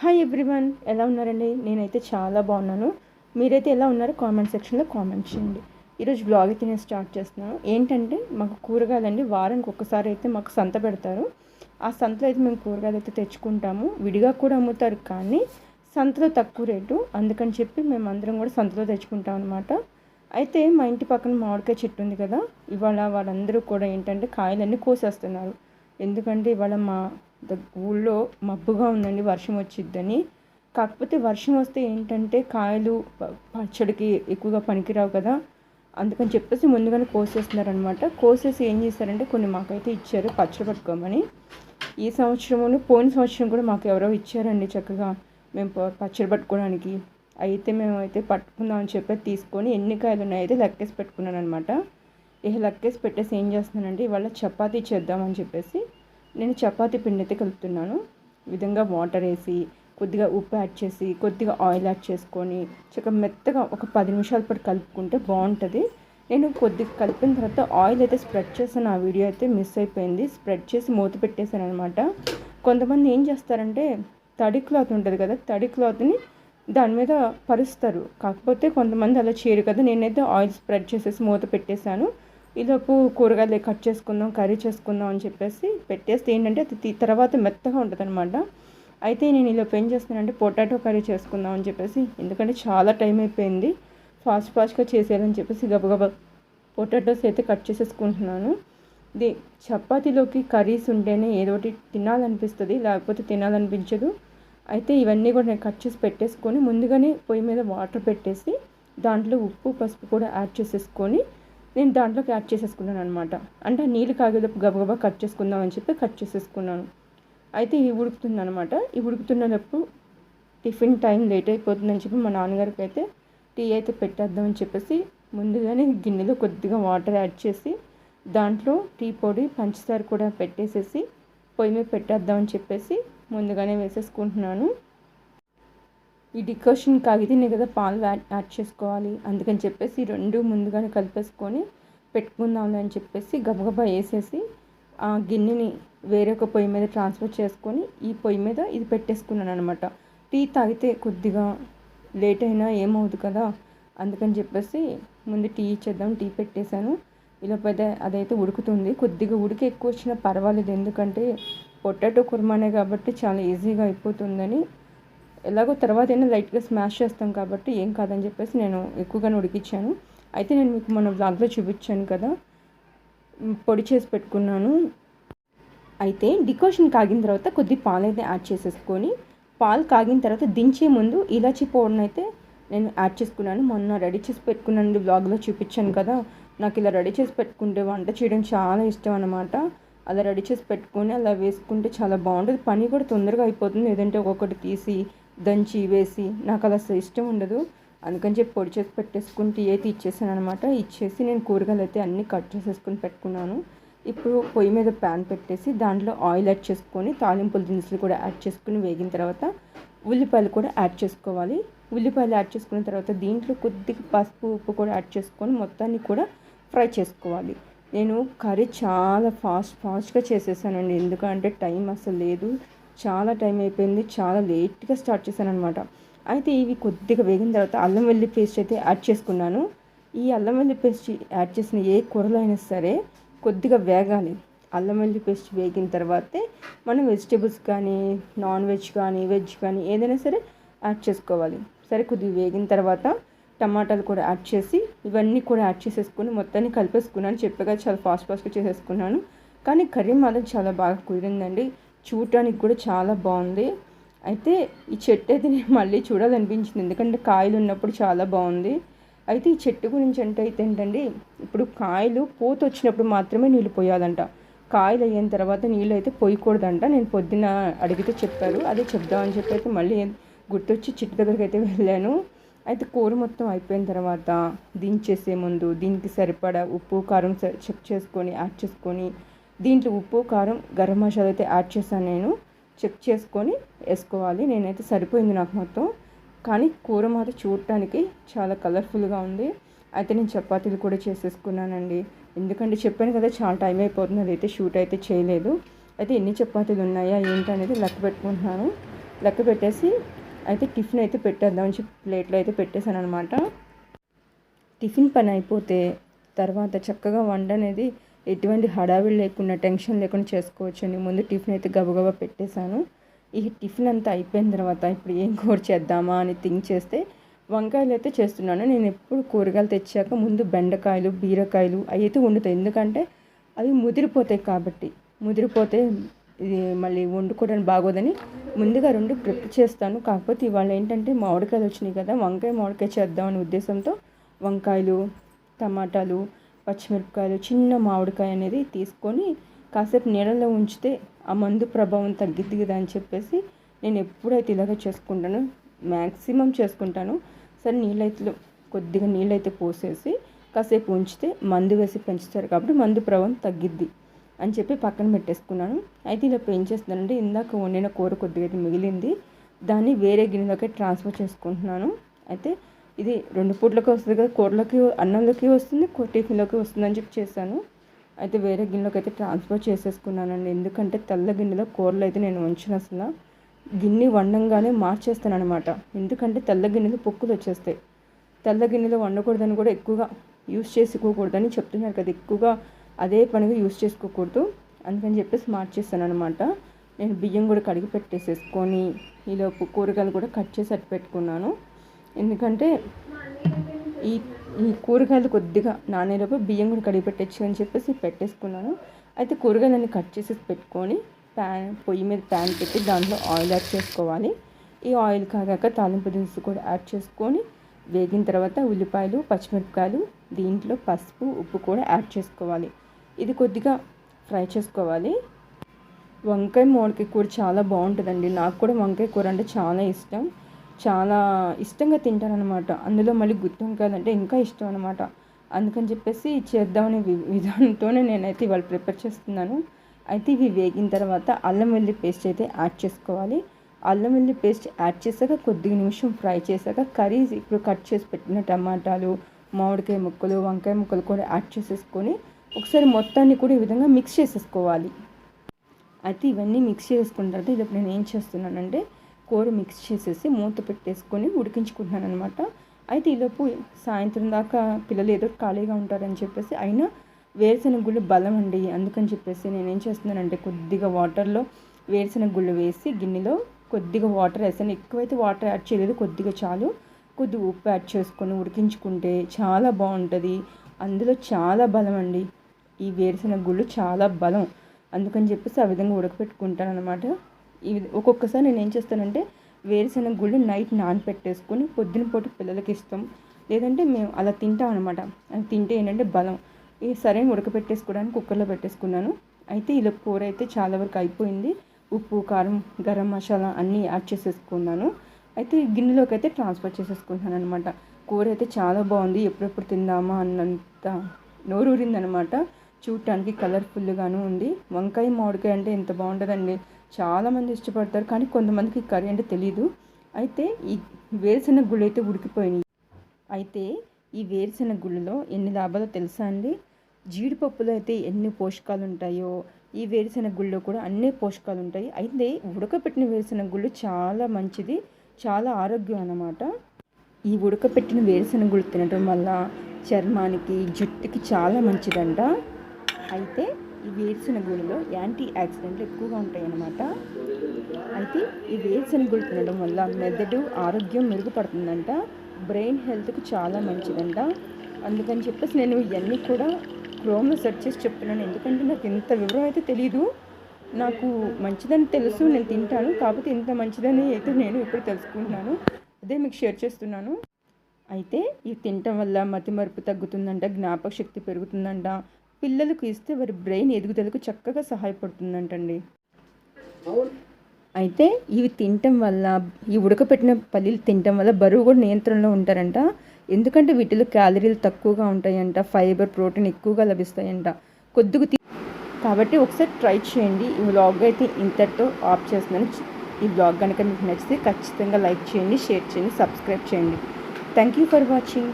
Hi everyone ఎలా ఉన్నారండి? నేనైతే చాలా బాగున్నాను. మీరైతే ఎలా ఉన్నారో? కామెంట్ సెక్షన్లో కామెంట్ చేయండి. ఈరోజు బ్లాగ్ అయితే నేను స్టార్ట్ చేస్తున్నాను. ఏంటంటే మాకు కూరగాయలండి వారానికి ఒక్కసారి అయితే మాకు సంత పెడతారు. ఆ సంతలో అయితే మేము కూరగాయలు అయితే తెచ్చుకుంటాము. విడిగా కూడా అమ్ముతారు కానీ సంతలో తక్కువ రేటు. అందుకని చెప్పి మేము అందరం కూడా సంతలో తెచ్చుకుంటాం అనమాట అయితే మా ఇంటి పక్కన మామిడికాయ చెట్టు ఉంది కదా ఇవాళ వాళ్ళందరూ కూడా ఏంటంటే కాయలన్నీ కోసేస్తున్నారు. ఎందుకంటే ఇవాళ మా ఊళ్ళో మబ్బుగా ఉందండి వర్షం వచ్చిద్దని. కాకపోతే వర్షం వస్తే ఏంటంటే కాయలు పచ్చడికి ఎక్కువగా పనికిరావు కదా. అందుకని చెప్పేసి ముందుగానే కోసేస్తున్నారనమాట. కోసేసి ఏం చేశారంటే కొన్ని మాకైతే ఇచ్చారు పచ్చడి పట్టుకోమని. ఈ సంవత్సరమును పోయిన సంవత్సరం కూడా మాకు ఎవరో ఇచ్చారండి చక్కగా. మేము ప- పచ్చడి పట్టుకోవడానికి. అయితే మేము అయితే పట్టుకుందాం అని చెప్పి తీసుకొని ఎన్ని కాయలు ఉన్నాయైతే అయితే లెక్కేసి పెట్టుకున్నాను అనమాట ఇక లెక్కేసి పెట్టేసి ఏం చేస్తున్నానంటే ఇవాళ చపాతీ చేద్దామని చెప్పేసి నేను చపాతీ పిండి అయితే కలుపుతున్నాను విధంగా వాటర్ వేసి కొద్దిగా ఉప్పు యాడ్ చేసి కొద్దిగా ఆయిల్ యాడ్ చేసుకొని చక్కగా మెత్తగా ఒక పది నిమిషాల పాటు కలుపుకుంటే బాగుంటుంది. నేను కొద్దిగా కలిపిన తర్వాత ఆయిల్ అయితే స్ప్రెడ్ చేశాను. ఆ వీడియో అయితే మిస్ అయిపోయింది. స్ప్రెడ్ చేసి మూత పెట్టేశాను అనమాట కొంతమంది ఏం చేస్తారంటే తడి క్లాత్ ఉంటుంది కదా తడి క్లాత్ని దాని మీద పరుస్తారు. కాకపోతే కొంతమంది అలా చేయరు కదా. నేనైతే ఆయిల్ స్ప్రెడ్ చేసేసి మూత పెట్టేశాను. ఈలోపు కూరగాయలు కట్ చేసుకుందాం కర్రీ చేసుకుందాం అని చెప్పేసి పెట్టేస్తే ఏంటంటే అది తర్వాత మెత్తగా ఉంటుంది అనమాట అయితే నేను ఈలోపు ఏం చేస్తున్నానంటే పొటాటో కర్రీ చేసుకుందాం అని చెప్పేసి ఎందుకంటే చాలా టైం అయిపోయింది ఫాస్ట్ ఫాస్ట్గా చేసేయాలని చెప్పేసి గబగబా పొటాటోస్ అయితే కట్ చేసేసుకుంటున్నాను. ఇది చపాతీలోకి కర్రీస్ ఉంటేనే ఏదో ఒకటి తినాలనిపిస్తుంది లేకపోతే తినాలనిపించదు. అయితే ఇవన్నీ కూడా నేను కట్ చేసి పెట్టేసుకొని ముందుగానే పొయ్యి మీద వాటర్ పెట్టేసి దాంట్లో ఉప్పు పసుపు కూడా యాడ్ చేసేసుకొని నేను దాంట్లోకి యాడ్ చేసేసుకున్నాను అనమాట అంటే నీళ్ళు కాగేలోపు గబగబా కట్ చేసుకుందాం అని చెప్పి కట్ చేసేసుకున్నాను. అయితే ఈ ఉడుకుతుంది అనమాట ఈ ఉడుకుతున్నప్పుడు టిఫిన్ టైం లేట్ అయిపోతుందని చెప్పి మా నాన్నగారికి అయితే టీ అయితే పెట్టేద్దామని చెప్పేసి ముందుగానే గిన్నెలో కొద్దిగా వాటర్ యాడ్ చేసి దాంట్లో టీ పొడి పంచదార కూడా పెట్టేసేసి పొయ్యి మీద పెట్టేద్దామని చెప్పేసి ముందుగానే వేసేసుకుంటున్నాను. ఈ డికాషన్ కాగితేనే కదా పాలు యాడ్ యాడ్ చేసుకోవాలి. అందుకని చెప్పేసి రెండు ముందుగానే కలిపేసుకొని పెట్టుకుందాంలే అని చెప్పేసి గబగబా వేసేసి ఆ గిన్నెని వేరొక పొయ్యి మీద ట్రాన్స్ఫర్ చేసుకొని ఈ పొయ్యి మీద ఇది పెట్టేసుకున్నాను అనమాట టీ తాగితే కొద్దిగా లేట్ అయినా ఏమవుదు కదా. అందుకని చెప్పేసి ముందు టీ ఇచ్చేద్దాం. టీ పెట్టేశాను. ఇలా పెద్ద అదైతే ఉడుకుతుంది. కొద్దిగా ఉడికి ఎక్కువ వచ్చినా పర్వాలేదు. ఎందుకంటే పొటాటో కుర్మానే కాబట్టి చాలా ఈజీగా అయిపోతుందని ఎలాగో తర్వాత అయినా లైట్గా స్మాష్ చేస్తాం కాబట్టి ఏం కాదని చెప్పేసి నేను ఎక్కువగానే ఉడికిచ్చాను. అయితే నేను మీకు మన బ్లాగ్లో చూపించాను కదా. పొడి చేసి పెట్టుకున్నాను. అయితే డికాషన్ కాగిన తర్వాత కొద్ది పాలు అయితే యాడ్ చేసేసుకొని పాలు కాగిన తర్వాత దించే ముందు ఇలాచి పౌడర్ని అయితే నేను యాడ్ చేసుకున్నాను. మొన్న రెడీ చేసి పెట్టుకున్నాను బ్లాగ్లో చూపించాను కదా. నాకు ఇలా రెడీ చేసి పెట్టుకుంటే వంట చేయడం చాలా ఇష్టం అనమాట అలా రెడీ చేసి పెట్టుకొని అలా వేసుకుంటే చాలా బాగుంటుంది. పని కూడా తొందరగా అయిపోతుంది. ఏదంటే ఒక్కొక్కటి తీసి దంచి వేసి నాకు అలా అసలు ఇష్టం ఉండదు. అందుకని చెప్పి పొడి చేసి పెట్టేసుకుని అయితే ఇచ్చేసాను అనమాట ఇచ్చేసి నేను కూరగాయలు అయితే అన్నీ కట్ చేసేసుకుని పెట్టుకున్నాను. ఇప్పుడు పొయ్యి మీద ప్యాన్ పెట్టేసి దాంట్లో ఆయిల్ యాడ్ చేసుకొని తాలింపుల దినుసులు కూడా యాడ్ చేసుకుని వేగిన తర్వాత ఉల్లిపాయలు కూడా యాడ్ చేసుకోవాలి. ఉల్లిపాయలు యాడ్ చేసుకున్న తర్వాత దీంట్లో కొద్దిగా పసుపు ఉప్పు కూడా యాడ్ చేసుకొని మొత్తాన్ని కూడా ఫ్రై చేసుకోవాలి. నేను కర్రీ చాలా ఫాస్ట్ ఫాస్ట్గా చేసేసానండి. ఎందుకంటే టైం అసలు లేదు. చాలా టైం అయిపోయింది చాలా లేట్గా స్టార్ట్ చేశాను అనమాట అయితే ఇవి కొద్దిగా వేగిన తర్వాత అల్లం వెల్లి పేస్ట్ అయితే యాడ్ చేసుకున్నాను. ఈ అల్లం వెల్లి పేస్ట్ యాడ్ చేసిన ఏ కూరలో అయినా సరే కొద్దిగా వేగాలి. అల్లం వెల్లి పేస్ట్ వేగిన తర్వాతే మనం వెజిటేబుల్స్ కానీ నాన్ వెజ్ కానీ వెజ్ కానీ ఏదైనా సరే యాడ్ చేసుకోవాలి. సరే కొద్దిగా వేగిన తర్వాత టమాటాలు కూడా యాడ్ చేసి ఇవన్నీ కూడా యాడ్ చేసేసుకుని మొత్తాన్ని కలిపేసుకున్నాను. చెప్పగా చాలా ఫాస్ట్ ఫాస్ట్గా చేసేసుకున్నాను. కానీ కర్రీ మాత్రం చాలా బాగా కుదిరిందండి. చూడటానికి కూడా చాలా బాగుంది. అయితే ఈ చెట్టు అయితే నేను మళ్ళీ చూడాలనిపించింది. ఎందుకంటే కాయలు ఉన్నప్పుడు చాలా బాగుంది. అయితే ఈ చెట్టు గురించి అంటే అయితే ఏంటండి ఇప్పుడు కాయలు పూత వచ్చినప్పుడు మాత్రమే నీళ్ళు పోయాలంట. కాయలు అయిన తర్వాత నీళ్ళు అయితే పోయకూడదంట. నేను పొద్దున అడిగితే చెప్పారు. అదే చెప్దామని చెప్పి అయితే మళ్ళీ గుర్తొచ్చి చెట్టు దగ్గరికి అయితే వెళ్ళాను. అయితే కూర మొత్తం అయిపోయిన తర్వాత దించేసే ముందు దీనికి సరిపడా ఉప్పు కారం చెక్ చేసుకొని యాడ్ చేసుకొని దీంట్లో ఉప్పు కారం గరం మసాలా అయితే యాడ్ చేశాను నేను. చెక్ చేసుకొని వేసుకోవాలి. నేనైతే సరిపోయింది నాకు మొత్తం. కానీ కూర మాత్రం చూడటానికి చాలా కలర్ఫుల్గా ఉంది. అయితే నేను చపాతీలు కూడా చేసేసుకున్నానండి. ఎందుకంటే చెప్పాను కదా చాలా టైం అయిపోతుంది. అదైతే షూట్ అయితే చేయలేదు. అయితే ఎన్ని చపాతీలు ఉన్నాయా ఏంటనేది లెక్క పెట్టుకుంటున్నాను. లెక్క పెట్టేసి అయితే టిఫిన్ అయితే పెట్టేద్దామని చెప్పి ప్లేట్లో అయితే పెట్టేశాను అనమాట టిఫిన్ పని అయిపోతే తర్వాత చక్కగా వంట అనేది ఎటువంటి హడావిడి లేకుండా టెన్షన్ లేకుండా చేసుకోవచ్చు అండి ముందు టిఫిన్ అయితే గబగబా పెట్టేశాను. ఈ టిఫిన్ అంతా అయిపోయిన తర్వాత ఇప్పుడు ఏం కూర చేద్దామా అని థింక్ చేస్తే వంకాయలు అయితే చేస్తున్నాను. నేను ఎప్పుడు కూరగాయలు తెచ్చాక ముందు బెండకాయలు బీరకాయలు అవి అయితే వండుతాయి ఎందుకంటే అవి ముదిరిపోతాయి కాబట్టి. ముదిరిపోతే ఇది మళ్ళీ వండుకోవడానికి బాగోదని ముందుగా రెండు ప్రిపేర్ చేస్తాను. కాకపోతే ఇవాళ ఏంటంటే మామిడికాయలు వచ్చినాయి కదా వంకాయ మామిడికాయ చేద్దామనే ఉద్దేశంతో వంకాయలు టమాటాలు పచ్చిమిరపకాయలు చిన్న మామిడికాయ అనేది తీసుకొని కాసేపు నీళ్ళలో ఉంచితే ఆ మందు ప్రభావం తగ్గిద్ది కదా అని చెప్పేసి నేను ఎప్పుడైతే ఇలాగ చేసుకుంటాను మ్యాక్సిమం చేసుకుంటాను. సరే నీళ్ళైతే కొద్దిగా నీళ్ళైతే పోసేసి కాసేపు ఉంచితే మందు వేసి పెంచుతారు కాబట్టి మందు ప్రభావం తగ్గిద్ది అని చెప్పి పక్కన పెట్టేసుకున్నాను. అయితే ఇలా పెంచేస్తున్నానంటే ఇందాక వండిన కూర కొద్దిగా అయితే మిగిలింది. దాన్ని వేరే గిన్నెలోకి ట్రాన్స్ఫర్ చేసుకుంటున్నాను. అయితే ఇది రెండు పూట్లకి వస్తుంది కదా కూరలోకి అన్నంలోకి వస్తుంది టిఫిన్లోకి వస్తుంది అని చెప్పి చేశాను. అయితే వేరే గిన్నెలోకి అయితే ట్రాన్స్ఫర్ చేసేసుకున్నానండి. ఎందుకంటే తెల్ల గిన్నెలో కూరలు అయితే నేను ఉంచిన అసలు. గిన్నె వండంగానే మార్చేస్తాను అనమాట ఎందుకంటే తెల్ల గిన్నెలో పొక్కులు వచ్చేస్తాయి. తెల్ల గిన్నెలో వండకూడదని కూడా ఎక్కువగా యూస్ చేసుకోకూడదని చెప్తున్నారు కదా. ఎక్కువగా అదే పనిగా యూస్ చేసుకోకూడదు. అందుకని చెప్పేసి మార్చేస్తాను అనమాట నేను బియ్యం కూడా కడిగి పెట్టేసేసుకొని ఈలోపు కూరగాయలు కూడా కట్ చేసి అట్టు పెట్టుకున్నాను. ఎందుకంటే ఈ ఈ కూరగాయలు కొద్దిగా నానేలోపు బియ్యం కూడా కడిగి పెట్టచ్చు అని చెప్పేసి పెట్టేసుకున్నాను. అయితే కూరగాయలన్నీ కట్ చేసి పెట్టుకొని ప్యాన్ పొయ్యి మీద ప్యాన్ పెట్టి దాంట్లో ఆయిల్ యాడ్ చేసుకోవాలి. ఈ ఆయిల్ కాగాక తాలింపు దినుసు కూడా యాడ్ చేసుకొని వేగిన తర్వాత ఉల్లిపాయలు పచ్చిమిరపకాయలు దీంట్లో పసుపు ఉప్పు కూడా యాడ్ చేసుకోవాలి. ఇది కొద్దిగా ఫ్రై చేసుకోవాలి. వంకాయ మామిడికాయ కూర చాలా బాగుంటుందండి. నాకు కూడా వంకాయ కూర అంటే చాలా ఇష్టం. చాలా ఇష్టంగా తింటారనమాట అందులో మళ్ళీ గుత్తి వంకాయలు అంటే ఇంకా ఇష్టం అనమాట అందుకని చెప్పేసి చేద్దామనే విధానంతోనే నేనైతే ఇవాళ ప్రిపేర్ చేస్తున్నాను. అయితే ఇవి వేగిన తర్వాత అల్లం వెల్లి పేస్ట్ అయితే యాడ్ చేసుకోవాలి. అల్లం వెల్లి పేస్ట్ యాడ్ చేశాక కొద్దిగా నిమిషం ఫ్రై చేశాక కర్రీస్ ఇప్పుడు కట్ చేసి పెట్టిన టమాటాలు మామిడికాయ ముక్కలు వంకాయ ముక్కలు కూడా యాడ్ చేసేసుకొని ఒకసారి మొత్తాన్ని కూడా ఈ విధంగా మిక్స్ చేసేసుకోవాలి. అయితే ఇవన్నీ మిక్స్ చేసుకున్న తర్వాత ఇది నేను ఏం చేస్తున్నానంటే కూర మిక్స్ చేసేసి మూత పెట్టేసుకొని ఉడికించుకుంటున్నాను అనమాట అయితే ఈలోపు సాయంత్రం దాకా పిల్లలు ఏదో ఖాళీగా ఉంటారని చెప్పేసి అయినా వేరుశెనగ గుళ్ళు బలం అండి. అందుకని చెప్పేసి నేనేం చేస్తున్నానంటే కొద్దిగా వాటర్లో వేరుశెనగ గుళ్ళు వేసి గిన్నెలో కొద్దిగా వాటర్ వేసాను ఎక్కువైతే వాటర్ యాడ్ చేయలేదు కొద్దిగా చాలు. కొద్దిగా ఉప్పు యాడ్ చేసుకొని ఉడికించుకుంటే చాలా బాగుంటుంది. అందులో చాలా బలం అండి. ఈ వేరుశెనగ గుళ్ళు చాలా బలం. అందుకని చెప్పేసి ఆ విధంగా ఉడకపెట్టుకుంటాను అనమాట ఈ ఒక్కొక్కసారి నేను ఏం చేస్తానంటే వేరుశనగ గుళ్ళు నైట్ నానపెట్టేసుకొని పొద్దున పూట పిల్లలకి ఇస్తాం. లేదంటే మేము అలా తింటాం అనమాట అది తింటే ఏంటంటే బలం. ఈ సరే ఉడకపెట్టేసుకోవడానికి కుక్కర్లో పెట్టేసుకున్నాను. అయితే ఇలా కూర అయితే చాలా వరకు అయిపోయింది. ఉప్పు కారం గరం మసాలా అన్నీ యాడ్ చేసేసుకున్నాను. అయితే గిన్నెలోకి అయితే ట్రాన్స్ఫర్ చేసేసుకున్నాను అనమాట కూర అయితే చాలా బాగుంది. ఎప్పుడెప్పుడు తిందామా అన్నంత నోరు ఊరిందనమాట చూడటానికి కలర్ఫుల్గాను ఉంది. వంకాయ మామిడికాయ అంటే ఎంత బాగుంటుందండి. చాలామంది ఇష్టపడతారు కానీ కొంతమందికి కర్రీ అంటే తెలియదు అయితే ఈ వేరుశెనగ గుళ్ళు అయితే ఉడికిపోయినాయి. అయితే ఈ వేరుశెనగ గుళ్ళలో ఎన్ని లాభాలో తెలుసా అండి? జీడిపప్పులో అయితే ఎన్ని పోషకాలు ఉంటాయో ఈ వేరుశెనగ గుళ్ళలో కూడా అన్ని పోషకాలు ఉంటాయి. అయితే ఉడకపెట్టిన వేరుశెనగ గుళ్ళు చాలా మంచిది చాలా ఆరోగ్యం అన్నమాట. ఈ ఉడకపెట్టిన వేరుశెనగ గుళ్ళు తినడం వల్ల చర్మానికి జుట్టుకి చాలా మంచిదంట. అయితే ఈ వేరుశనగులలో యాంటీ ఆక్సిడెంట్లు ఎక్కువగా ఉంటాయి అన్నమాట అయితే ఈ వేరుశనగులు తినడం వల్ల మెదడు ఆరోగ్యం మెరుగుపడుతుందంట. బ్రెయిన్ హెల్త్కి చాలా మంచిదంట. అందుకని చెప్పేసి నేను ఇవన్నీ కూడా క్రోమ్లో సెర్చ్ చేసి చెప్తున్నాను. ఎందుకంటే నాకు ఇంత వివరం అయితే తెలియదు నాకు మంచిదని తెలుసు నేను తింటాను. కాకపోతే ఇంత మంచిదని అయితే నేను ఇప్పుడు తెలుసుకుంటున్నాను. అదే మీకు షేర్ చేస్తున్నాను. అయితే ఇవి తినటం వల్ల మతిమరుపు తగ్గుతుందంట జ్ఞాపక శక్తి పెరుగుతుందంట. పిల్లలకు ఇస్తే వారి బ్రెయిన్ ఎదుగుదలకు చక్కగా సహాయపడుతుందంటండి. అయితే ఇవి తినటం వల్ల ఈ ఉడకపెట్టిన పల్లీలు తినటం వల్ల బరువు కూడా నియంత్రణలో ఉంటారంట. ఎందుకంటే వీటిలో క్యాలరీలు తక్కువగా ఉంటాయంట ఫైబర్ ప్రోటీన్ ఎక్కువగా లభిస్తాయంట. కొద్దిగా కాబట్టి ఒకసారి ట్రై చేయండి. ఈ వ్లాగ్ అయితే ఇంతటితో ఆఫ్ చేస్తున్నాను. ఈ బ్లాగ్ కనుక మీకు నచ్చితే ఖచ్చితంగా లైక్ చేయండి షేర్ చేయండి సబ్స్క్రైబ్ చేయండి. Thank you for watching